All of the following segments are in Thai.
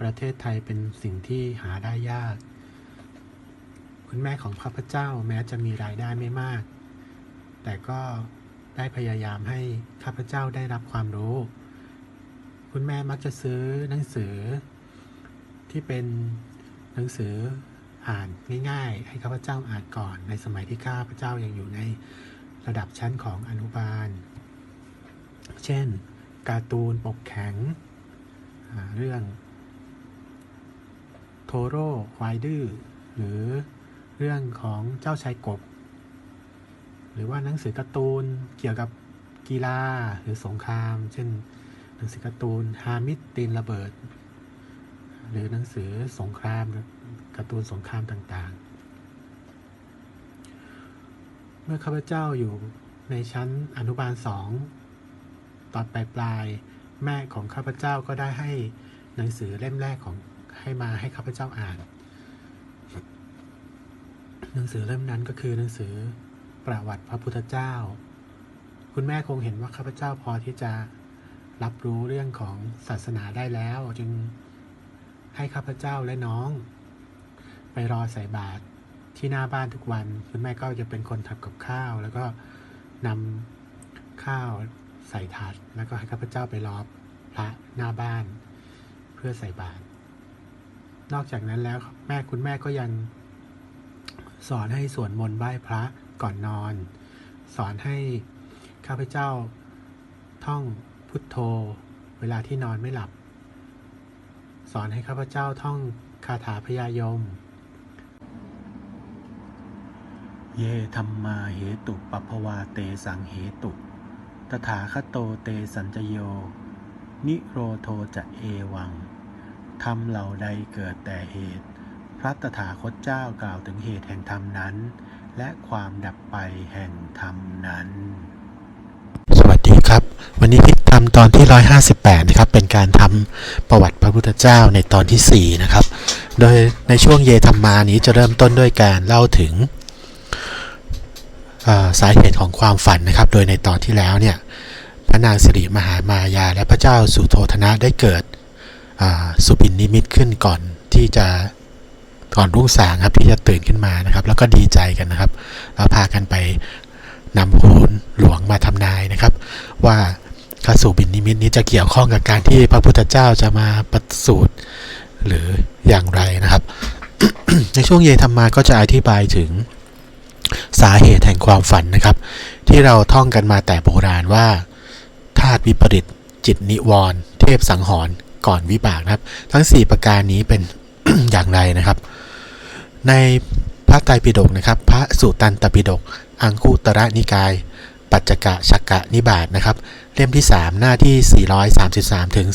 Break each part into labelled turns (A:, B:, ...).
A: ประเทศไทยเป็นสิ่งที่หาได้ยาก คุณแม่ของข้าพเจ้าแม้จะมีรายได้ไม่มาก แต่ก็ได้พยายามให้ข้าพเจ้าได้รับความรู้ คุณแม่มักจะซื้อหนังสือที่เป็นหนังสืออ่านง่ายๆ ให้ข้าพเจ้าอ่านก่อน ในสมัยที่ข้าพเจ้ายังอยู่ในระดับชั้นของอนุบาล เช่น การ์ตูนปกแข็ง เรื่อง โทโร่ควายดื้อหรือเรื่องของเจ้าชายกบ หรือว่าหนังสือการ์ตูนเกี่ยวกับกีฬาหรือสงคราม เช่น หนังสือการ์ตูนฮามิดตีนระเบิด หรือหนังสือสงครามการ์ตูนสงครามต่างๆ เมื่อข้าพเจ้าอยู่ในชั้นอนุบาลสองตอนปลายปลายๆแม่ของข้าพเจ้าก็ได้ให้หนังสือเล่มแรกของ ให้มาให้ข้าพเจ้าอ่าน หนังสือเล่มนั้นก็คือหนังสือประวัติพระพุทธเจ้า คุณแม่คงเห็นว่าข้าพเจ้าพอที่จะรับรู้เรื่องของศาสนาได้แล้ว จึงให้ข้าพเจ้าและน้อง ไปรอใส่บาตรที่หน้าบ้านทุกวัน คุณแม่ก็จะเป็นคนทำกับข้าว แล้วก็นำข้าวใส่ถาดแล้วก็ให้ข้าพเจ้าไปรอพระหน้าบ้าน เพื่อใส่บาตร นอกจากนั้นแล้วแม่คุณแม่ก็ยังสอนให้สวดมนต์ไหว้พระก่อนนอน สอนให้ข้าพเจ้าท่องพุทโธ เวลาที่นอนไม่หลับ สอนให้ข้าพเจ้าท่องคาถาพยายม เยธรรมาเหตุปปภวาเตสังเหตุ ตถาคตโตเตสัญจโย นิโรโทจะเอวัง ธรรมเหล่าใดเกิดแต่เหตุ พระตถาคตเจ้ากล่าวถึงเหตุแห่งธรรมนั้น และความดับไปแห่งธรรมนั้น สวัสดีครับ วันนี้พิธรรมตอนที่ 158 นะครับ เป็นการทำประวัติพระพุทธเจ้าในตอนที่ 4 นะครับ โดยในช่วงเยธรรมานี้จะเริ่มต้นด้วยการเล่าถึงสาเหตุของความฝันนะครับ โดยในตอนที่แล้วเนี่ย พระนางสิริมหามายาและพระเจ้าสุโธธนะได้เกิด สุบินนิมิตขึ้นก่อนที่จะก่อนรุ่งสางครับที่จะตื่นขึ้นมานะครับ แล้วก็ดีใจกันนะครับ แล้วพากันไปนำโหนหลวงมาทำนายนะครับ ว่าพระสุบินนิมิตนี้จะเกี่ยวข้องกับการที่พระพุทธเจ้าจะมาประสูติหรืออย่างไรนะครับ ในช่วงเยธรรมาก็จะอธิบายถึงสาเหตุแห่งความฝันนะครับ ที่เราท่องกันมาแต่โบราณว่าธาตุวิปริตจิตนิวรณ์เทพสังหรณ์ ก่อนวิบากนะครับ ทั้ง 4 ประการนี้เป็นอย่างไรนะครับ ในพระไตรปิฎกนะครับ พระสุตันตปิฎกอังคุตระนิกาย ปัจจกะชักกะนิบาตนะครับ เล่มที่ 3 หน้าที่ 433ถึง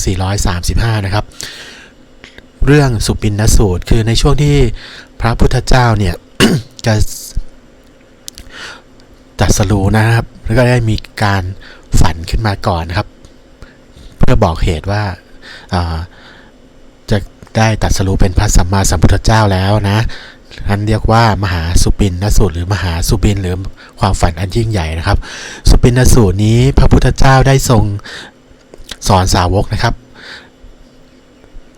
A: 435 นะครับ เรื่องสุปินนสูตร คือในช่วงที่พระพุทธเจ้าเนี่ยจะตรัสรู้นะครับ แล้วก็ได้มีการฝันขึ้นมาก่อนนะครับ เพื่อบอกเหตุว่า จะได้ตรัสรู้เป็นพระสัมมาสัมพุทธเจ้าแล้วนะนั้นเรียกว่ามหาสุปินนสูตรหรือมหาสุบินหรือความฝันอันยิ่งใหญ่นะครับ สุปินนสูตรนี้พระพุทธเจ้าได้ทรงสอนสาวกนะครับ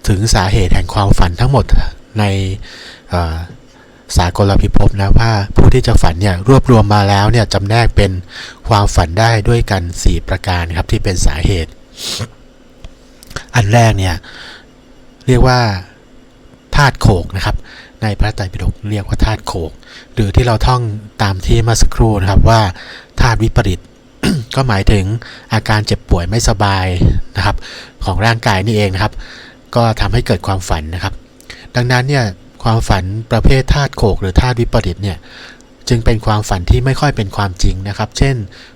A: ถึงสาเหตุแห่งความฝันทั้งหมดในสากลพิภพนะว่าผู้ที่จะฝันเนี่ยรวบรวมมาแล้วเนี่ยจำแนกเป็นความฝันได้ด้วยกัน 4 ประการครับที่เป็นสาเหตุ อันแรกเนี่ยเรียกว่าธาตุโขกนะครับ ในพระไตรปิฎกเรียกว่าธาตุโขก หรือที่เราท่องตามที่มื่อสักครู่นะครับว่าธาตุวิปริตก็หมายถึงอาการเจ็บป่วยไม่สบายนะครับของร่างกายนี่เองนะครับ ก็ทำให้เกิดความฝันนะครับ ดังนั้นเนี่ยความฝันประเภทธาตุโขก หรือธาตุวิปริตเนี่ยจึงเป็นความฝันที่ไม่ค่อยเป็นความจริงนะครับ เช่น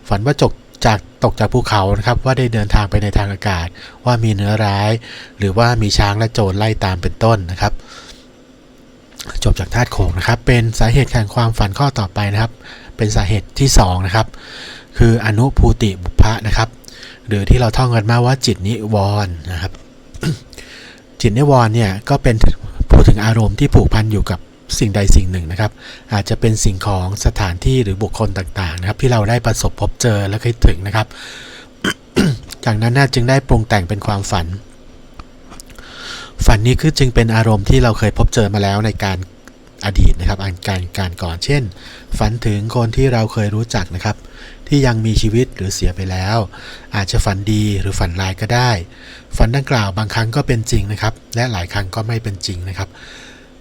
A: ฝันว่าจกจาก ตกจากภูเขานะครับว่าได้เดินทางไปในทางอากาศ ว่ามีเนื้อร้าย หรือว่ามีช้างและโจรไล่ตามเป็นต้นนะครับ จบจากธาตุโขกนะครับ เป็นสาเหตุแห่งความฝันข้อต่อไปนะครับ เป็นสาเหตุที่สองนะครับคืออนุภูติบุพพะนะครับ หรือที่เราท่องกันมาว่าจิตนิวรณ์นะครับ จิตนิวรณ์เนี่ยก็เป็นพูดถึงอารมณ์ที่ผูกพันอยู่กับ สิ่งใดสิ่งหนึ่งนะครับ อาจจะเป็นสิ่งของสถานที่หรือบุคคลต่างๆนะครับ ที่เราได้ประสบพบเจอและคิดถึงนะครับ จากนั้นน่าจึงได้ปรุงแต่งเป็นความฝัน ฝันนี้คือจึงเป็นอารมณ์ที่เราเคยพบเจอมาแล้วในการอดีตนะครับอันการการก่อนเช่น ฝันถึงคนที่เราเคยรู้จักนะครับ ที่ยังมีชีวิตหรือเสียไปแล้ว อาจจะฝันดีหรือฝันร้ายก็ได้ ฝันดังกล่าวบางครั้งก็เป็นจริงนะครับ และหลายครั้งก็ไม่เป็นจริงนะครับ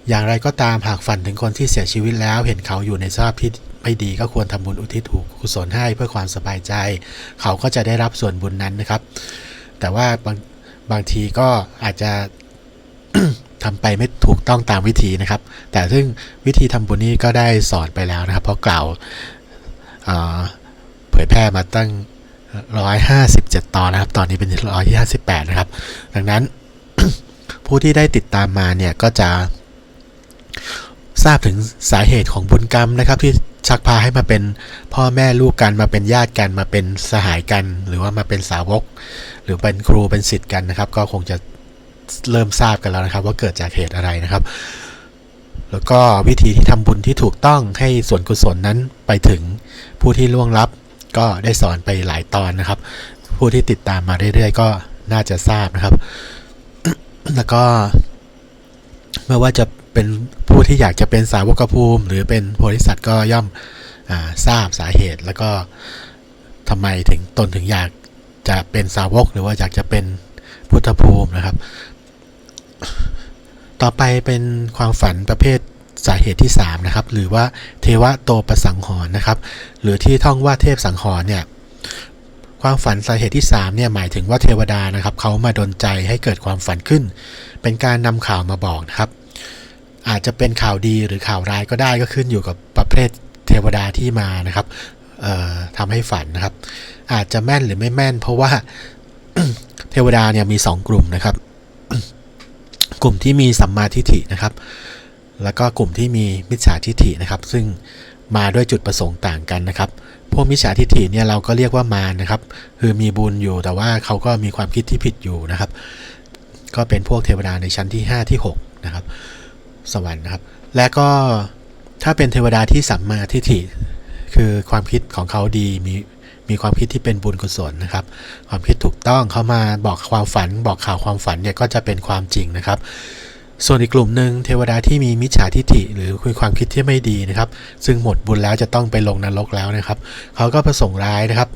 A: อย่างไรก็ตามหากฝันถึงคนที่เสียชีวิตแล้ว เห็นเขาอยู่ในสภาพที่ไม่ดีก็ควรทำบุญอุทิศกุศลให้เพื่อความสบายใจ เขาก็จะได้รับส่วนบุญนั้นนะครับ แต่ว่าบางบางทีก็อาจจะทำไปไม่ถูกต้องตามวิธีนะครับ แต่ซึ่งวิธีทำบุญนี้ก็ได้สอนไปแล้วนะครับ เพราะกล่าวเอ่อเผยแพร่มาตั้ง 157 ตอนนะครับ ตอนนี้เป็น 158 นะครับ ดังนั้นผู้ที่ได้ติดตามมาเนี่ยก็จะ ทราบถึงสาเหตุของบุญกรรมนะครับที่ชักพาให้มาเป็นพ่อแม่ลูกกันมาเป็นญาติกันมาเป็นสหายกัน หรือว่ามาเป็นสาวก หรือเป็นครูเป็นศิษย์กันนะครับ ก็คงจะเริ่มทราบกันแล้วนะครับ ว่าเกิดจากเหตุอะไรนะครับ แล้วก็วิธีที่ทำบุญที่ถูกต้องให้ส่วนกุศลนั้นไปถึงผู้ที่ล่วงลับ ก็ได้สอนไปหลายตอนนะครับ ผู้ที่ติดตามมาเรื่อยๆ ก็น่าจะทราบนะครับ แล้วก็ไม่ว่าจะ เป็นผู้ที่อยากจะเป็นสาวกภูมิ หรือเป็นโพธิสัตว์ก็ย่อมอทราบสาเหตุ แล้วก็ทำไมถึงตนถึงอยากจะเป็นสาวกหรือว่าอยากจะเป็นพุทธภูมินะครับ ต่อไปเป็นความฝันประเภทสาเหตุที่3นะครับหรือว่าเทวะโตประสังหรณ์นะครับ หรือที่ท่องว่าเทพสังหรณ์เนี่ยความฝันสาเหตุที่3เนี่ยหมายถึงว่าเทวดานะครับเขามาดลใจให้เกิดความฝันขึ้น เป็นการนำข่าวมาบอกนะครับ อาจจะเป็นข่าวดีหรือข่าวร้ายก็ได้ก็ขึ้นอยู่กับประเภทเทวดาที่มานะครับทำให้ฝันนะครับ อาจจะแม่นหรือไม่แม่น เพราะว่าเทวดาเนี่ยมี 2 กลุ่มนะครับ กลุ่มที่มีสัมมาทิฏฐินะครับ แล้วก็กลุ่มที่มีมิจฉาทิฏฐินะครับ ซึ่งมาด้วยจุดประสงค์ต่างกันนะครับ พวกมิจฉาทิฏฐิเนี่ยเราก็เรียกว่ามานะครับ คือมีบุญอยู่แต่ว่าเขาก็มีความคิดที่ผิดอยู่นะครับ ก็เป็นพวกเทวดาในชั้นที่ 5 ที่ 6 นะครับ สวรรค์นะครับ และก็ถ้าเป็นเทวดาที่สัมมาทิฏฐิคือความคิดของเขาดีมีมีความคิดที่เป็นบุญกุศลนะครับ ความคิดถูกต้องเขามาบอกความฝัน บอกข่าวความฝันเนี่ยก็จะเป็นความจริงนะครับ ส่วนอีกกลุ่มหนึ่งเทวดาที่มีมิจฉาทิฏฐิหรือคุยความคิดที่ไม่ดีนะครับ ซึ่งหมดบุญแล้วจะต้องไปลงนรกแล้วนะครับเขาก็ประสงค์ร้ายนะครับ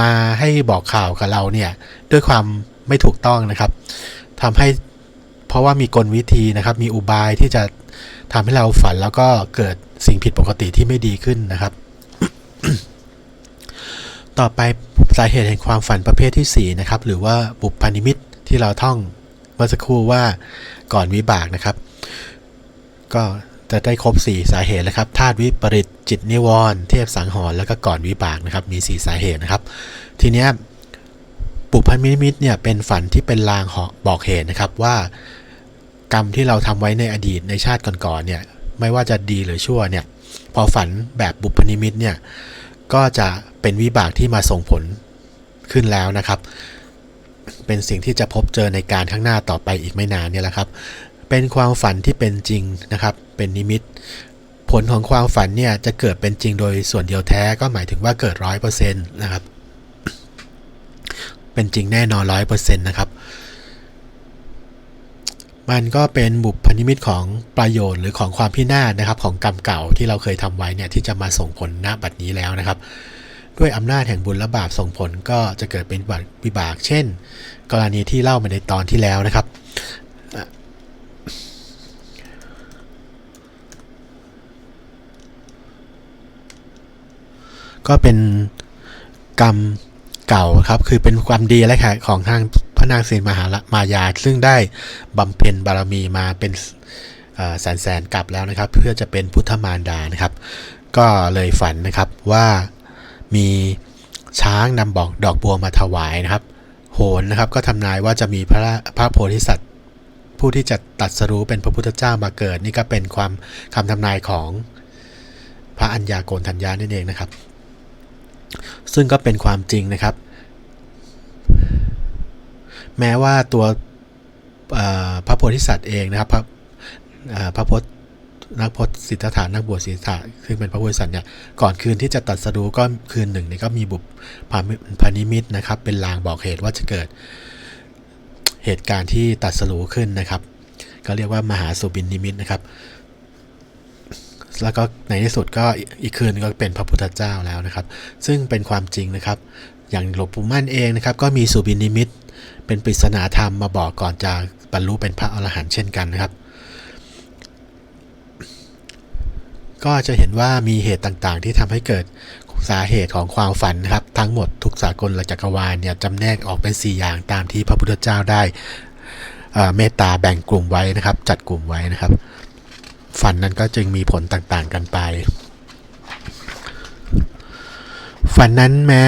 A: มาให้บอกข่าวกับเราเนี่ยด้วยความไม่ถูกต้องนะครับทำให้ เพราะว่ามีกลวิธีนะครับ มีอุบายที่จะทำให้เราฝันแล้วก็เกิดสิ่งผิดปกติที่ไม่ดีขึ้นนะครับ ต่อไปสาเหตุแห่งความฝันประเภทที่สี่นะครับหรือว่าบุพานิมิตที่เราท่องเมื่อสักครู่ว่าก่อนวิบากนะครับ ก็จะได้ครบ 4 สาเหตุแล้วครับธาตุวิปริตจิตนิวรณ์เทพสังหรณ์แล้วก็ก่อนวิบากนะครับ มี 4 สาเหตุนะครับ ทีเนี้ยปุพพนิมิตเนี่ยเป็นฝันที่เป็นลางบอกเหตุนะครับว่า กรรมที่เราทำไว้ในอดีตในชาติก่อนๆเนี่ยไม่ว่าจะดีหรือชั่วเนี่ยพอฝันแบบบุพพนิมิตเนี่ยก็จะเป็นวิบากที่มาส่งผลขึ้นแล้วนะครับ เป็นสิ่งที่จะพบเจอในการข้างหน้าต่อไปอีกไม่นานเนี่ยแหละครับ เป็นความฝันที่เป็นจริงนะครับ เป็นนิมิต ผลของความฝันเนี่ยจะเกิดเป็นจริงโดยส่วนเดียวแท้ก็หมายถึงว่าเกิดร้อยเปอร์เซ็นต์นะครับ เป็นจริงแน่นอนร้อยเปอร์เซ็นต์นะครับ มันก็เป็นบุพนิมิตของประโยชน์หรือของความพินาศนะครับของกรรมเก่าที่เราเคยทำไว้เนี่ยที่จะมาส่งผลณบัดนี้แล้วนะครับ ด้วยอำนาจแห่งบุญและบาปส่งผลก็จะเกิดเป็นบวิบาก เช่น กรณีที่เล่ามาในตอนที่แล้วนะครับก็เป็นกรรมเก่าครับ คือเป็นความดีและค่ะของทาง พระนางศรีมหามายา ซึ่งได้บำเพ็ญบารมีมาเป็นแสนแสนๆกลับแล้วนะครับ เพื่อจะเป็นพุทธมารดานะครับ ก็เลยฝันนะครับว่ามีช้างนำบอกดอกบัวมาถวายนะครับ โหนนะครับก็ทำนายว่าจะมีพระพระโพธิสัตว์ผู้ที่จะตัดสรู้เป็นพระพุทธเจ้ามาเกิด นี่ก็เป็นความคำทำนายของพระอัญญาโกณทัญญานั่นเองนะครับ ซึ่งก็เป็นความจริงนะครับ แม้ว่าตัวพระโพธิสัตว์เองนะครับ พระพระพจน์นักพจน์สิทธัตถานักบวชศิทธาซึ่งเป็นพระโพธิสัตว์เนี่ยก่อนคืนที่จะตัดสรู้ก็คืนหนึ่งเนี่ยก็มีบุพพานิมิตนะครับ เป็นลางบอกเหตุว่าจะเกิดเหตุการณ์ที่ตัดสรู้ขึ้นนะครับ ก็เรียกว่ามหาสุบินนิมิตนะครับ แล้วก็ในที่สุดก็อีกคืนก็เป็นพระพุทธเจ้าแล้วนะครับ ซึ่งเป็นความจริงนะครับ อย่างหลวงปู่มั่นเองนะครับ ก็มีสุบินนิมิต เป็นปริศนาธรรมมาบอกก่อนจะบรรลุเป็นพระอรหันต์เช่นกันนะครับ ก็จะเห็นว่ามีเหตุต่างๆ ที่ทำให้เกิดสาเหตุของความฝันนะครับ ทั้งหมดทุกสากลและจักรวาลเนี่ยจำแนกออกเป็น 4 อย่างตามที่พระพุทธเจ้าได้เอ่อเมตตาแบ่งกลุ่มไว้นะครับ จัดกลุ่มไว้นะครับ ฝันนั้นก็จึงมีผลต่างๆกันไป ฝันนั้นแม้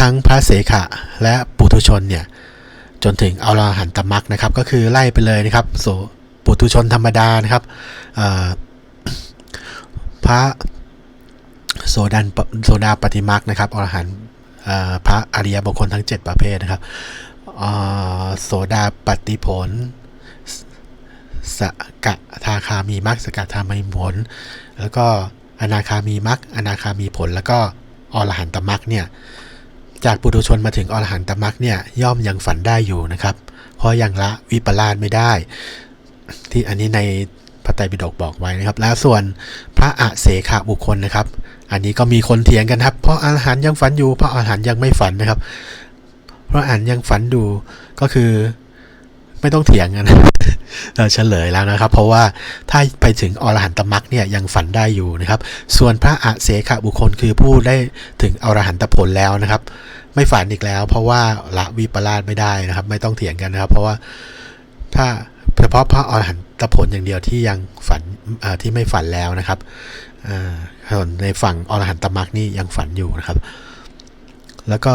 A: ทั้งพระเสขะและปุถุชนเนี่ย จนถึงอรหันตมรรคนะครับ ก็คือไล่ไปเลยนะครับโสปุถุชนธรรมดานะครับพระโสดันโสดาปฏิมรรคนะครับอรหันต์พระอริยบุคคลทั้ง 7 ประเภทนะครับโสดาปฏิผลสกทาคามีมรรคสกทามีผล แล้วก็อนาคามีมรรคอนาคามีผล แล้วก็อรหันตมรรคเนี่ย จากปุถุชนมาถึงอรหันตมรรคเนี่ยย่อมยังฝันได้อยู่นะครับ เพราะยังละวิปลาสไม่ได้ ที่อันนี้ในพระไตรปิฎกบอกไว้นะครับ แล้วส่วนพระอะเสขบุคคลนะครับ อันนี้ก็มีคนเถียงกันครับ เพราะอรหันยังฝันอยู่ เพราะอรหันยังไม่ฝันนะครับ เพราะอรหันยังฝันดูก็คือไม่ต้องเถียงกัน เราเฉลยแล้วนะครับ เพราะว่าถ้าไปถึงอรหันตมรรคเนี่ยยังฝันได้อยู่นะครับ ส่วนพระอะเสขบุคคลคือผู้ได้ถึงอรหันตผลแล้วนะครับ ไม่ฝันอีกแล้ว เพราะว่าละวิปลาสไม่ได้นะครับ ไม่ต้องเถียงกันนะครับ เพราะว่าถ้าเฉพาะพระอรหันตผลอย่างเดียวที่ยังฝันที่ไม่ฝันแล้วนะครับส่วนในฝั่งอรหันตมรรคนี่ยังฝันอยู่นะครับ แล้วก็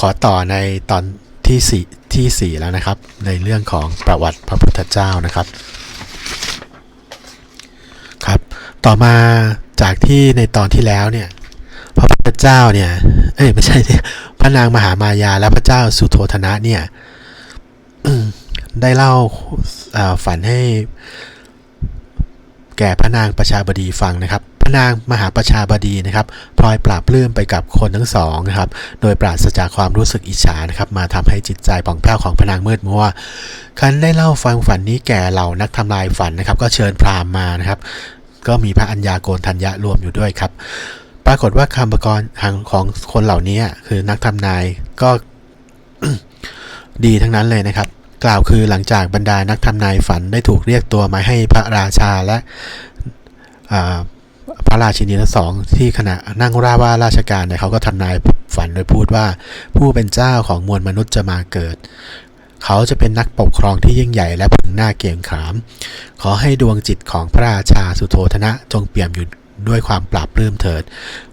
A: ขอต่อในตอนที่สี่ ที่สี่แล้วนะครับ ในเรื่องของประวัติพระพุทธเจ้านะครับครับ ต่อมาจากที่ในตอนที่แล้วเนี่ยพระพุทธเจ้าเนี่ยเอ้ยไม่ใช่พระนางมหามายาและพระเจ้าสุโธธนะเนี่ยได้เล่าาฝันให้แก่พระนางประชาบดีฟังนะครับ ระนางมหาประชาบดีนะครับพลอยปราบปลื้มไปกับคนทั้งสองนะครับโดยปราศจากความรู้สึกอิจฉานะครับมาทำให้จิตใจผ่องแผ้วของพระนางมืดมัวคันได้เล่าฟังฝันนี้แก่เหล่านักทำลายฝันนะครับก็เชิญพราหมณ์มานะครับก็มีพระอัญญาโกณทัญญะรวมอยู่ด้วยครับ ปรากฏว่าคำประกรณ์ทางของคนเหล่านี้คือนักทำนายก็ดีทั้งนั้นเลยนะครับ กล่าวคือหลังจากบรรดานักทำนายฝันได้ถูกเรียกตัวมาให้พระราชาและอ่า พระราชินีทั้งสองที่ขณะนั่งราว่าราชการเนี่ยเขาก็ทำนายฝันโดยพูดว่า ผู้เป็นเจ้าของมวลมนุษย์จะมาเกิด เขาจะเป็นนักปกครองที่ยิ่งใหญ่และพึงหน้าเกรงขาม ขอให้ดวงจิตของพระราชาสุโธธนะจงเปี่ยมอยู่ด้วยความปราบปลื้มเถิด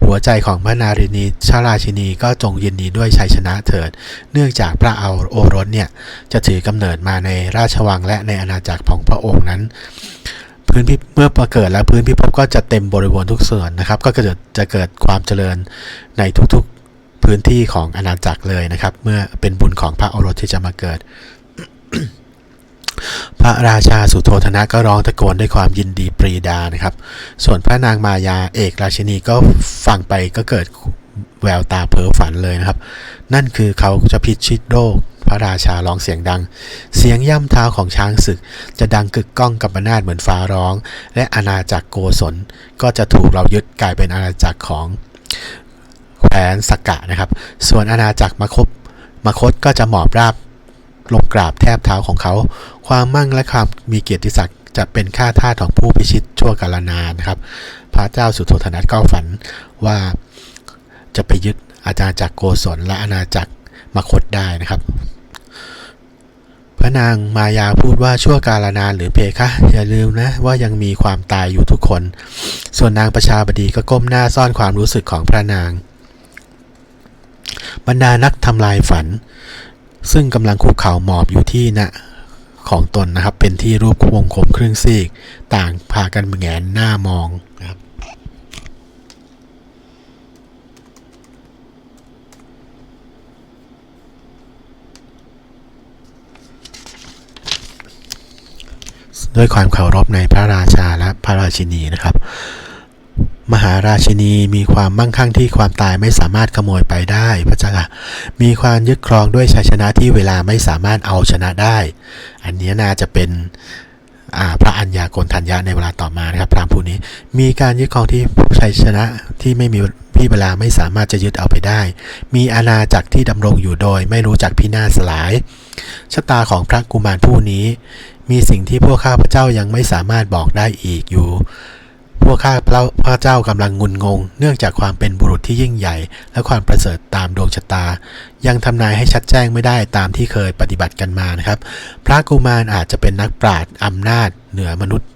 A: หัวใจของพระนารินีชาราชินีก็จงยินดีด้วยชัยชนะเถิด เนื่องจากพระเอาโอรสเนี่ยจะถือกำเนิดมาในราชวังและในอาณาจักรของพระองค์นั้น พื้นพิเมื่อประเกิดแล้วพื้นพิภพก็จะเต็มบริบูรณ์ทุกส่วนนะครับ ก็จะจะเกิดความเจริญในทุกๆพื้นที่ของอาณาจักรเลยนะครับ เมื่อเป็นบุญของพระโอรสที่จะมาเกิด พระราชาสุโธธนะก็ร้องตะโกนด้วยความยินดีปรีดานะครับ ส่วนพระนางมายาเอกราชินีก็ฟังไปก็เกิด แววตาเพ้อฝันเลยนะครับ นั่นคือเขาจะพิชิตโลกพระราชาร้องเสียงดัง เสียงย่ำเท้าของช้างศึก จะดังกึกก้องกับอำนาจเหมือนฟ้าร้อง และอาณาจักรโกศลก็จะถูกเรายึดกลายเป็นอาณาจักรของแคว้นสกกะนะครับ ส่วนอาณาจักรมคบมคตก็จะหมอบราบลงกราบแทบเท้าของเขา ความมั่งและความมีเกียรติศักดิ์จะเป็นข้าท่าของผู้พิชิตชั่วกาลนานนะครับ พระเจ้าสุโธธนะก็ฝันว่า จะไปยึดอาณาจักรโกศลและอาณาจักรมคตได้นะครับ พระนางมายาพูดว่าชั่วกาลนานหรือเพคะอย่าลืมนะว่ายังมีความตายอยู่ทุกคน ส่วนนางประชาบดีก็ก้มหน้าซ่อนความรู้สึกของพระนาง บรรดานักทำลายฝัน ซึ่งกำลังคุกเข่าหมอบอยู่ที่นะของตนนะครับเป็นที่รูปวงกลมครึ่งซีก ต่างพากันแงนหน้ามองนะครับ ด้วยความเคารพในพระราชาและพระราชินีนะครับ มหาราชินีมีความมั่งคั่งที่ความตายไม่สามารถขโมยไปได้พระเจ้าค่ะมีความยึดครองด้วยชัยชนะที่เวลาไม่สามารถเอาชนะได้ อันนี้น่าจะเป็นอ่าพระอัญญาโกณทัญญะในเวลาต่อมานะครับพราหมณ์ผู้นี้มีการยึดครองที่ชัยชนะที่ไม่มีพี่เวลาไม่สามารถจะยึดเอาไปได้ มีอาณาจักรที่ดำรงอยู่โดย ไม่รู้จักพินาศสลาย ชะตาของพระกุมารผู้นี้ มีสิ่งที่พวกข้าพเจ้ายังไม่สามารถบอกได้อีกอยู่ พวกข้าพระเจ้ากำลังงุนงง เนื่องจากความเป็นบุรุษที่ยิ่งใหญ่ และความประเสริฐตามดวงชะตา ยังทำนายให้ชัดแจ้งไม่ได้ตามที่เคยปฏิบัติกันมานะครับ พระกุมารอาจจะเป็นนักปราชญ์อำนาจเหนือมนุษย์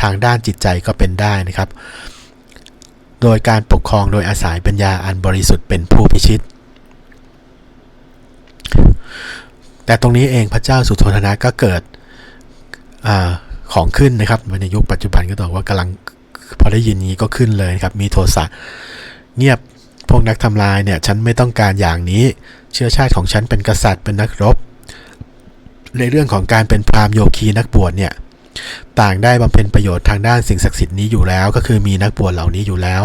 A: ทางด้านจิตใจก็เป็นได้นะครับ โดยการปกครองโดยอาศัยปัญญาอันบริสุทธิ์เป็นผู้พิชิตแต่ตรงนี้เองพระเจ้าสุโธทนะก็เกิด อของขึ้นนะครับในยุคปัจจุบันก็บอกว่ากำลังพอได้ยินนี้ก็ขึ้นเลยครับมีโทสะเงียบพวกนักทำลายเนี่ยฉันไม่ต้องการอย่างนี้ เชื้อชาติของฉันเป็นกษัตริย์เป็นนักรบ ในเรื่องของการเป็นพราหมณ์โยคีนักบวชเนี่ยต่างได้บำเพ็ญประโยชน์ทางด้านสิ่งศักดิ์สิทธิ์นี้อยู่แล้ว ก็คือมีนักบวชเหล่านี้อยู่แล้ว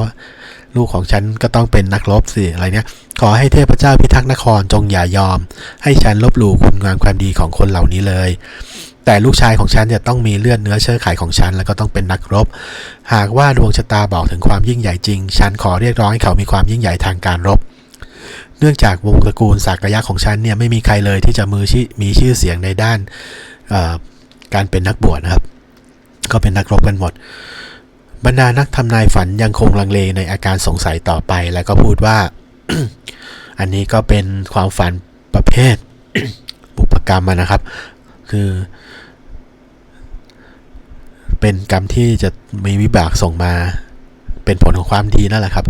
A: ลูกของฉันก็ต้องเป็นนักรบสิอะไรเนี่ยขอให้เทพเจ้าพิทักษ์นครจงอย่ายอม ให้ฉันลบหลู่คุณงามความดีของคนเหล่านี้เลย แต่ลูกชายของฉันจะต้องมีเลือดเนื้อเชื้อไขของฉัน แล้วก็ต้องเป็นนักรบ หากว่าดวงชะตาบอกถึงความยิ่งใหญ่จริง ฉันขอเรียกร้องให้เขามีความยิ่งใหญ่ทางการรบ เนื่องจากวงตระกูลสากยะของฉันเนี่ยไม่มีใครเลยที่จะมือชื่อมีชื่อเสียงในด้านการเป็นนักบวชนะครับ ก็เป็นนักรบกันหมด บรรดานักทำนายฝันยังคงลังเลในอาการสงสัยต่อไป แล้วก็พูดว่า อันนี้ก็เป็นความฝันประเภทบุพกรรมนะครับ คือ เป็นกรรมที่จะมีวิบากส่งมา เป็นผลของความดีนั่นแหละครับ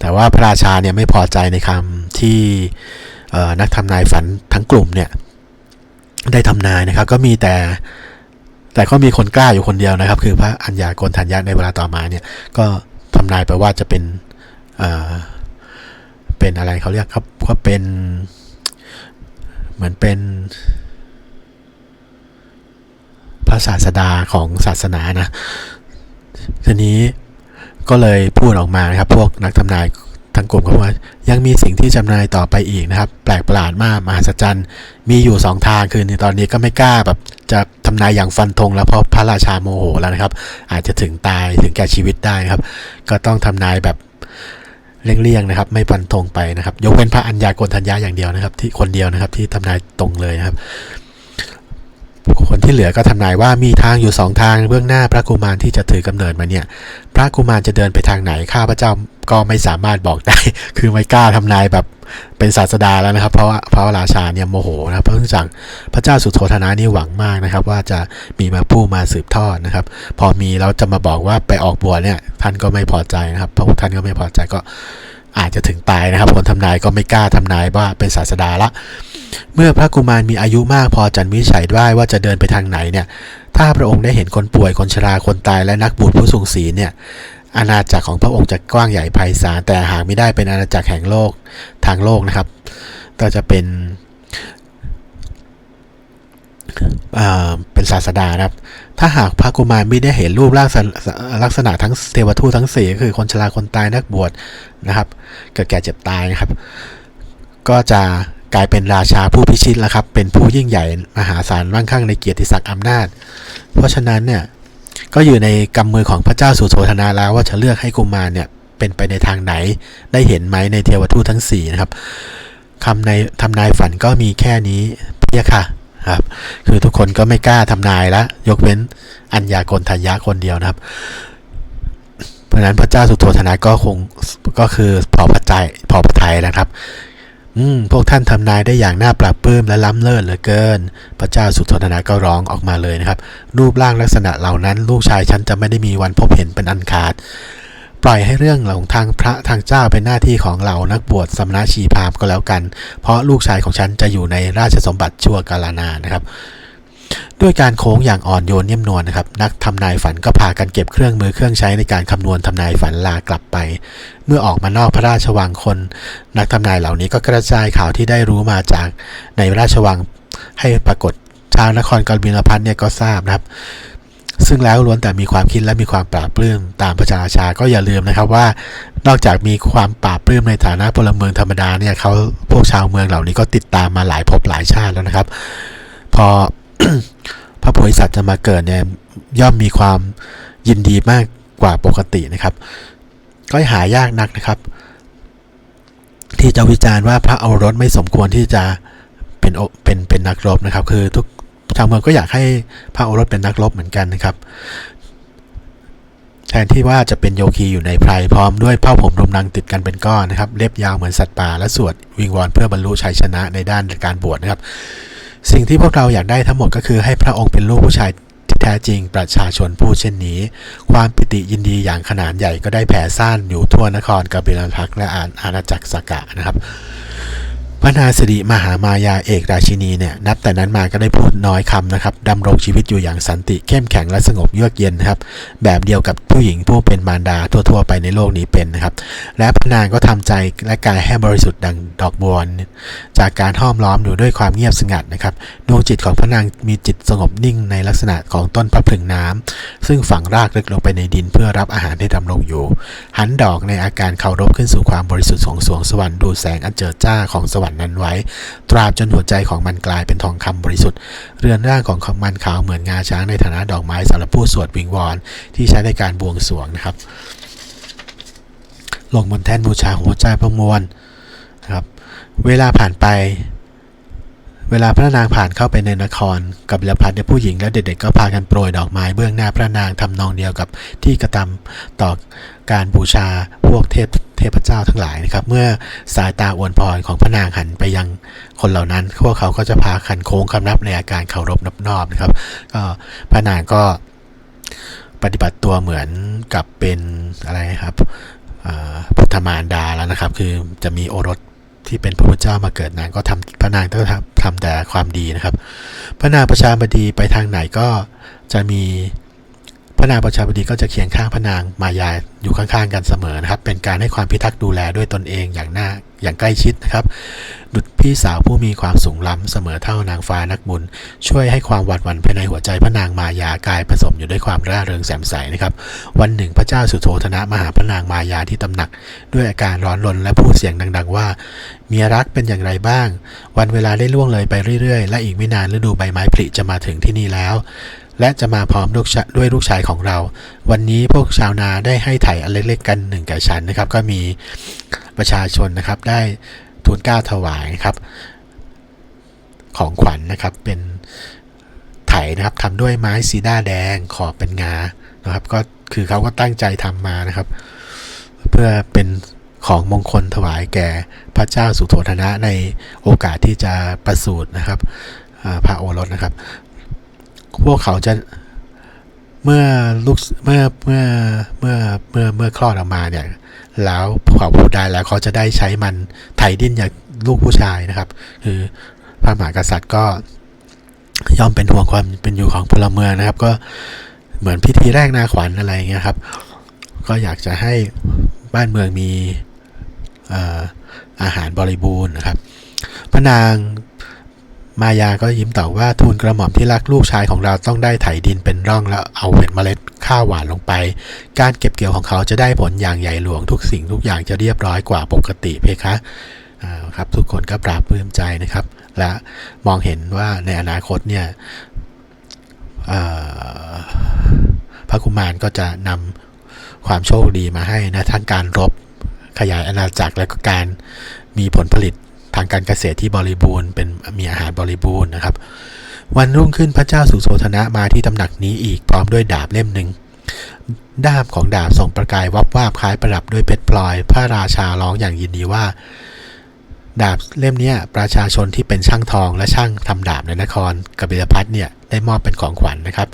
A: แต่ว่าพระราชาเนี่ยไม่พอใจในคำที่นักทำนายฝันทั้งกลุ่มเนี่ยได้ทำนายนะครับ ก็มีแต่แต่ก็มีคนกล้าอยู่คนเดียวนะครับ คือพระอัญญาโกณทัญญาในเวลาต่อมาเนี่ยก็ทำนายไปว่าจะเป็นเป็นอะไรเขาเรียกครับก็เป็นเหมือนเป็น พระศาสดาของศาสนานะทีนี้ก็เลยพูดออกมานะครับ พวกนักทำนายทั้งกลุ่มเขาว่า ยังมีสิ่งที่จำนายต่อไปอีกนะครับ แปลกประหลาดมากมหัศจรรย์ มีอยู่สองทางคือในตอนนี้ก็ไม่กล้าแบบจะทำนายอย่างฟันธงแล้วเพราะพระราชาโมโหแล้วนะครับ อาจจะถึงตายถึงแก่ชีวิตได้ครับ ก็ต้องทำนายแบบเลี่ยงๆนะครับ ไม่ฟันธงไปนะครับ ยกเว้นพระอัญญาโกณทัญญาอย่างเดียวนะครับ ที่คนเดียวนะครับที่ทำนายตรงเลยนะครับ คนที่เหลือก็ทำนายว่ามีทางอยู่สองทางเบื้องหน้าพระกุมารที่จะถือกำเนิดมาเนี่ย พระกุมารจะเดินไปทางไหนข้าพระเจ้าก็ไม่สามารถบอกได้ คือไม่กล้าทำนายแบบเป็นศาสดาแล้วนะครับ เพราะพระราชาเนี่ยโมโหนะเพราะเนื่องจากพระเจ้าสุโธธนะนี่หวังมากนะครับ ว่าจะมีมาผู้มาสืบทอดนะครับ พอมีเราจะมาบอกว่าไปออกบวชเนี่ยท่านก็ไม่พอใจนะครับพระทธท่านก็ไม่พอใจก็อาจจะถึงตายนะครับ คนทำนายก็ไม่กล้าทำนายว่าเป็นศาสดาละ เมื่อพระกุมารมีอายุมากพอจันวิจัยได้ว่าจะเดินไปทางไหนเนี่ย ถ้าพระองค์ได้เห็นคนป่วยคนชราคนตายและนักบุญผู้สูงศีลเนี่ยอาณาจักรของพระองค์จะกว้างใหญ่ไพศาลแต่หากไม่ได้เป็นอาณาจักรแห่งโลกทางโลกนะครับ ก็จะเป็นเป็นศาสดานะครับ ถ้าหากพระกุมารไม่ได้เห็นรูปร่างลักษณะทั้งเทวทูตทั้งสี่คือคนชราคนตายนักบวชนะครับ เกิดแก่เจ็บตายนะครับ ก็จะ กลายเป็นราชาผู้พิชิตแล้วครับ เป็นผู้ยิ่งใหญ่มหาศาลมั่งคั่งในเกียรติศักดิ์อำนาจ เพราะฉะนั้นเนี่ยก็อยู่ในกำมือของพระเจ้าสุโธธนาแล้วว่าจะเลือกให้กุมารเนี่ยเป็นไปในทางไหนได้เห็นไหมในเทวทูตทั้ง4นะครับคำในทำนายฝันก็มีแค่นี้เพียค่ะครับ คือทุกคนก็ไม่กล้าทำนายแล้วยกเว้นอัญญากรทัญญะคนเดียวนะครับ เพราะนั้นพระเจ้าสุโธธนะก็คงก็คือพอพระใจพอพระทัยนะครับ อืม พวกท่านทำนายได้อย่างน่าปราบปลื้มและล้ำเลิศเหลือเกิน พระเจ้าสุทธทนาก็ร้องออกมาเลยนะครับ รูปร่างลักษณะเหล่านั้น ลูกชายฉันจะไม่ได้มีวันพบเห็นเป็นอันขาด ปล่อยให้เรื่องของทางพระทางเจ้าเป็นหน้าที่ของเรานักบวชสมณชีพราหมณ์ก็แล้วกัน เพราะลูกชายของฉันจะอยู่ในราชสมบัติชั่วกาลนานนะครับ ด้วยการโค้งอย่างอ่อนโยนเนียมนวลนะครับ นักทำนายฝันก็พากันเก็บเครื่องมือเครื่องใช้ในการคำนวณทำนายฝันลากลับไป เมื่อออกมานอกพระราชวังคน นักทำนายเหล่านี้ก็กระจายข่าวที่ได้รู้มาจากในราชวังให้ปรากฏชาวนครกบิลพัทเนี่ยก็ทราบนะครับ ซึ่งแล้วล้วนแต่มีความคิดและมีความปราบปลื้มตามพระราชาก็อย่าลืมนะครับว่านอกจากมีความปราบปลื้มในฐานะพลเมืองธรรมดาเนี่ยเขาพวกชาวเมืองเหล่านี้ก็ติดตามมาหลายภพหลายชาติแล้วนะครับ พอ พระโพธิสัตว์จะมาเกิดเนี่ยย่อมมีความยินดีมากกว่าปกตินะครับ ก็หายากนักนะครับ ที่จะวิจารณ์ว่าพระโอรสไม่สมควรที่จะเป็นเป็นเป็นนักรบนะครับ คือทุกชาวเมืองก็อยากให้พระโอรสเป็นนักรบเหมือนกันนะครับแทนที่ว่าจะเป็นโยคีอยู่ในไพรพร้อมด้วยผ้าผมรมนังติดกันเป็นก้อนนะครับ เล็บยาวเหมือนสัตว์ป่าและสวดวิงวอนเพื่อบรรลุชัยชนะในด้านการบวชนะครับ สิ่งที่พวกเราอยากได้ทั้งหมดก็คือให้พระองค์เป็นลูกผู้ชายที่แท้จริงประชาชนผู้เช่นนี้ ความปิติยินดีอย่างขนาดใหญ่ก็ได้แผ่ซ่านอยู่ทั่วนครกบิลพักและอาอาณาจักรสกะนะครับ พระนาสิริมหามายาเอกราชินีเนี่ยนับแต่นั้นมาก็ได้พูดน้อยคำนะครับดำรงชีวิตอยู่อย่างสันติเข้มแข็งและสงบเยือกเย็นครับแบบเดียวกับผู้หญิงผู้เป็นมารดาทั่ว ๆ ไปในโลกนี้เป็นนะครับและพระนางก็ทำใจและกายให้บริสุทธิ์ดังดอกบัวจากการห้อมล้อมอยู่ด้วยความเงียบสงัดนะครับดวงจิตของพระนางมีจิตสงบนิ่งในลักษณะของต้นพระพรึงน้ำซึ่งฝังรากลึกลงไปในดินเพื่อรับอาหารที่ดำรงอยู่ หันดอกในอาการเคารพขึ้นสู่ความบริสุทธิ์ของสวงสวรรค์ดูแสงอันเจิดจ้าของสวรรค์นั้นไว้ ตราบจนหัวใจของมันกลายเป็นทองคำบริสุทธิ์ เรือนร่างของของมันขาวเหมือนงาช้างในฐานะดอกไม้สำหรับผู้สวดวิงวอนที่ใช้ในการบวงสรวงนะครับ ลงบนแท่นบูชาหัวใจประมวลนะครับ เวลาผ่านไป เวลาพระนางผ่านเข้าไปในนครกับเลพัดเนี่ยผู้หญิงและเด็กๆก็พากันโปรยดอกไม้เบื้องหน้าพระนางทำนองเดียวกับที่กระทำต่อการบูชาพวกเทพเทพเจ้าทั้งหลายนะครับ เมื่อสายตาอวนพรของพระนางหันไปยังคนเหล่านั้น พวกเขาก็จะพาคันโค้งคำนับในอาการเคารพนับนอบนะครับก็พระนางก็ปฏิบัติตัวเหมือนกับเป็นอะไรครับพุทธมารดาแล้วนะครับ คือจะมีโอรส ที่เป็นพระพุทธเจ้ามาเกิดนางก็ทำพระนางก็ทำทำแต่ความดีนะครับ พระนางประชาบดีไปทางไหนก็จะมี พระนางประชาบดีก็จะเคียงข้างพระนางมายาอยู่ข้างๆกันเสมอนะครับ เป็นการให้ความพิทักษ์ดูแลด้วยตนเองอย่างหน่าอย่างใกล้ชิดนะครับ ดุจพี่สาวผู้มีความสูงล้ำเสมอเท่านางฟ้านักบุญ ช่วยให้ความหวาดหวั่นภายในหัวใจพระนางมายากายผสมอยู่ด้วยความร่าเริงแจ่มใสนะครับ วันหนึ่งพระเจ้าสุโธธนะมหาพระนางมายาที่ตำหนัก ด้วยอาการร้อนรนและพูดเสียงดัง ๆ ว่าเมียรักเป็นอย่างไรบ้าง วันเวลาได้ล่วงเลยไปเรื่อยๆ และอีกไม่นานฤดูใบไม้ผลิจะมาถึงที่นี่แล้ว และจะมาพร้อมลูกด้วยลูกชายของเรา วันนี้พวกชาวนาได้ให้ไถ่อันเล็กๆกันหนึ่งแก่ฉันนะครับ ก็มีประชาชนนะครับได้ทูลก้าถวายนะครับ ของขวัญนะครับเป็นไถนะครับทำด้วยไม้ซีด้าแดงขอบเป็นงานะครับ ก็คือเขาก็ตั้งใจทำมานะครับ เพื่อเป็นของมงคลถวายแก่พระเจ้าสุโธธนะในโอกาสที่จะประสูตินะครับพระโอรสนะครับ พวกเขาจะเมื่อลูกเมื่อเมื่อเมื่อเมื่อเมื่อคลอดออกมาเนี่ยแล้วเขาพูดได้แล้วเขาจะได้ใช้มันไถดิ้นอย่างลูกผู้ชายนะครับ คือพระมหากษัตริย์ก็ย่อมเป็นห่วงความเป็นอยู่ของพลเมืองนะครับ ก็เหมือนพิธีแรกนาขวัญอะไรเงี้ยครับ ก็อยากจะให้บ้านเมืองมีอ่ออาหารบริบูรณ์นะครับพระนาง มายาก็ยิ้มตอบว่าทูลกระหม่อมที่รักลูกชายของเราต้องได้ไถดินเป็นร่องแล้วเอาเม็ดเมล็ดข้าวหวานลงไป การเก็บเกี่ยวของเขาจะได้ผลอย่างใหญ่หลวงทุกสิ่งทุกอย่างจะเรียบร้อยกว่าปกติเพคะครับทุกคนก็ปราบปลื้มใจนะครับ และมองเห็นว่าในอนาคตเนี่ยพระกุมารก็จะนำความโชคดีมาให้นะทั้งการรบขยายอาณาจักรและก็การมีผลผลิต ทางการเกษตรที่บริบูรณ์เป็นมีอาหารบริบูรณ์นะครับ วันรุ่งขึ้นพระเจ้าสุโธธนะมาที่ตำหนักนี้อีกพร้อมด้วยดาบเล่มหนึ่งด้ามของดาบส่องประกายวับวาบคล้ายประดับด้วยเพชรพลอย พระราชาร้องอย่างยินดีว่า ดาบเล่มนี้ประชาชนที่เป็นช่างทองและช่างทำดาบในนครกบิลพัทเนี่ยได้มอบเป็นของขวัญนะครับ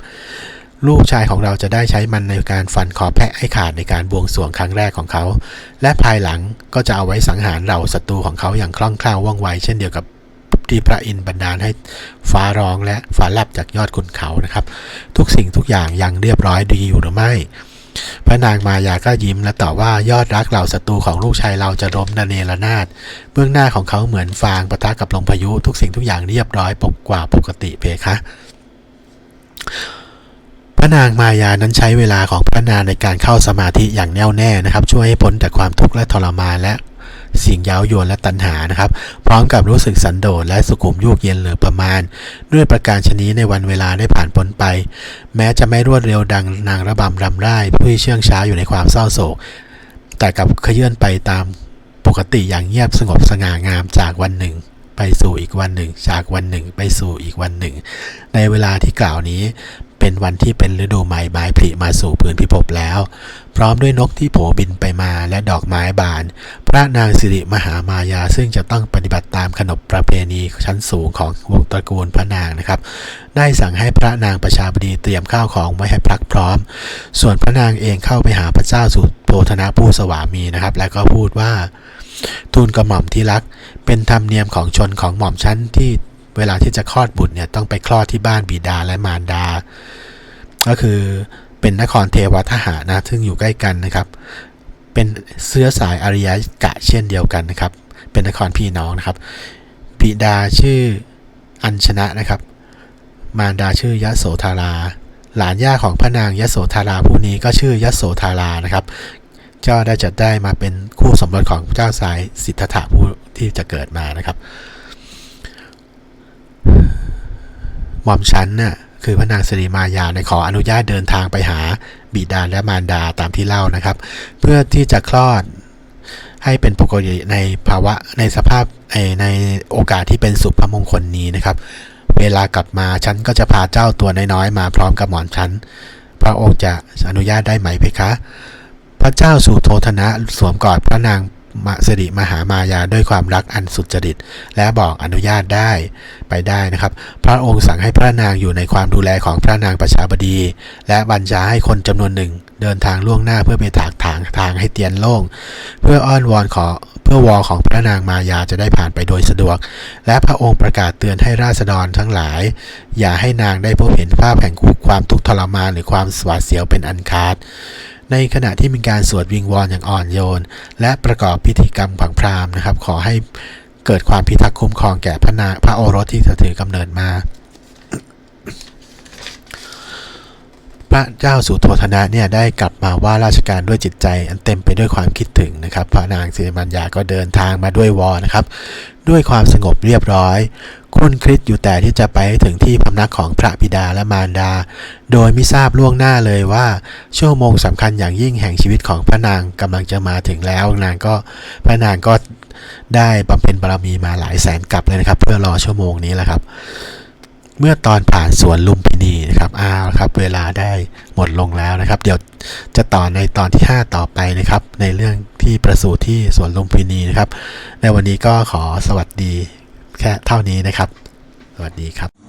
A: ลูกชายของเราจะได้ใช้มันในการฟันคอแพะให้ขาดในการบวงสรวงครั้งแรกของเขา และภายหลังก็จะเอาไว้สังหารเหล่าศัตรูของเขาอย่างคล่องแคล่วว่องไว เช่นเดียวกับที่พระอินทร์บันดาลให้ฟ้าร้องและฟ้าแลบจากยอดขุนเขานะครับ ทุกสิ่งทุกอย่างยังเรียบร้อยดีอยู่หรือไม่ พระนางมายาก็ยิ้มและตอบว่ายอดรักเหล่าศัตรูของลูกชายเราจะล้มนาเนรนาศเบื้องหน้าของเขาเหมือนฟางปะทะกับลมพายุ ทุกสิ่งทุกอย่างเรียบร้อยปกกว่าปกติเพคะ ระนางมายานั้นใช้เวลาของพระนางในการเข้าสมาธิอย่างแน่วแน่นะครับ ช่วยให้พ้นจากความทุกข์และทรมานและสิ่งเย้ายวนและตัณหานะครับ พร้อมกับรู้สึกสันโดษและสุขุมยุกเย็นเหลือประมาณ ด้วยประการชนี้ในวันเวลาได้ผ่านพ้นไป แม้จะไม่รวดเร็วดังนางระบำรำไร้ผู้เชื่องช้าอยู่ในความเศร้าโศก แต่กับเคลื่อนไปตามปกติอย่างเงียบสงบสง่างามจากวันหนึ่ง ไปสู่อีกวันหนึ่ง จากวันหนึ่ง ไปสู่อีกวันหนึ่ง ในเวลาที่กล่าวนี้ เป็นวันที่เป็นฤดูใหม่ใบายผลิมาสู่พื้นพิภพแล้ว พร้อมด้วยนกที่โผบินไปมาและดอกไม้บาน พระนางสิริมหามายาซึ่งจะต้องปฏิบัติตามขนบประเพณีชั้นสูงของวงตระกูลพระนางนะครับ ได้สั่งให้พระนางประชาบดีเตรียมข้าวของไว้ให้พรักพร้อม ส่วนพระนางเองเข้าไปหาพระเจ้าสุโธธนะผู้สวามีนะครับ แล้วก็พูดว่าทูลกระหม่อมที่รัก เป็นธรรมเนียมของชนของหม่อมชั้นที่ เวลาที่จะคลอดบุตรเนี่ยต้องไปคลอดที่บ้านบิดาและมารดา ก็คือเป็นนครเทวทหานะซึ่งอยู่ใกล้กันนะครับ เป็นเสื้อสายอริยกะเช่นเดียวกันนะครับ เป็นนครพี่น้องนะครับบิดาชื่ออัญชนะนะครับ มารดาชื่อยโสธารา หลานย่าของพระนางยโสธาราผู้นี้ก็ชื่อยโสธารานะครับเจ้าได้จัดได้มาเป็นคู่สมรสของเจ้าสายสิทธัตถะผู้ที่จะเกิดมานะครับ หม่อมชันน่ะคือพระนางสิริมายาในขออนุญาตเดินทางไปหาบิดาและมารดาตามที่เล่านะครับ เพื่อที่จะคลอดให้เป็นปกติในภาวะในสภาพเอ่อในโอกาสที่เป็นสุภมงคลนี้นะครับ เวลากลับมาฉันก็จะพาเจ้าตัวน้อยๆมาพร้อมกับหมอนฉันพระองค์จะอนุญาตได้ไหมเพคะ พระเจ้าสุโธธนะสวมกอดพระนาง สิริมหามายาด้วยความรักอันสุจริต และบอกอนุญาตได้ไปได้นะครับ พระองค์สั่งให้พระนางอยู่ในความดูแลของพระนางประชาบดี และบัญชาให้คนจำนวนหนึ่ง เดินทางล่วงหน้าเพื่อไปถากถางทางให้เตียนโล่ง เพื่ออ้อนวอนขอเพื่อวอของพระนางมายาจะได้ผ่านไปโดยสะดวก และพระองค์ประกาศเตือนให้ราษฎรทั้งหลาย อย่าให้นางได้พบเห็นภาพแห่งความทุกข์ทรมานหรือความหวาดเสียวเป็นอันขาด ในขณะที่มีการสวดวิงวอนอย่างอ่อนโยน และประกอบพิธีกรรมของพราหมณ์นะครับ ขอให้เกิดความพิทักษ์คุ้มครองแก่พระนางพระโอรสที่เธอถือกำเนิดมา พระเจ้าสุโธธนะเนี่ยได้กลับมาว่าราชการด้วยจิตใจ อันเต็มไปด้วยความคิดถึงนะครับ พระนางสิริมัญญาก็เดินทางมาด้วยวอนะครับ ด้วยความสงบเรียบร้อยคุ้นคิสอยู่แต่ที่จะไปให้ถึงที่พำนักของพระบิดาและมารดา โดยไม่ทราบล่วงหน้าเลยว่า ชั่วโมงสำคัญอย่างยิ่งแห่งชีวิตของพระนางกำลังจะมาถึงแล้วนางก็พระนางก็ได้บำเพ็ญบารมีมาหลายแสนกับเลยนะครับ เพื่อรอชั่วโมงนี้แหละครับ เมื่อตอนผ่านสวนลุมพินีนะครับอ้าวครับ เวลาได้หมดลงแล้วนะครับ เดี๋ยวจะต่อในตอนที่ 5 ต่อไปนะครับ ในเรื่องที่ประสูติที่สวนลุมพินีนะครับ ในวันนี้ก็ขอสวัสดีแค่เท่านี้นะครับ สวัสดีครับ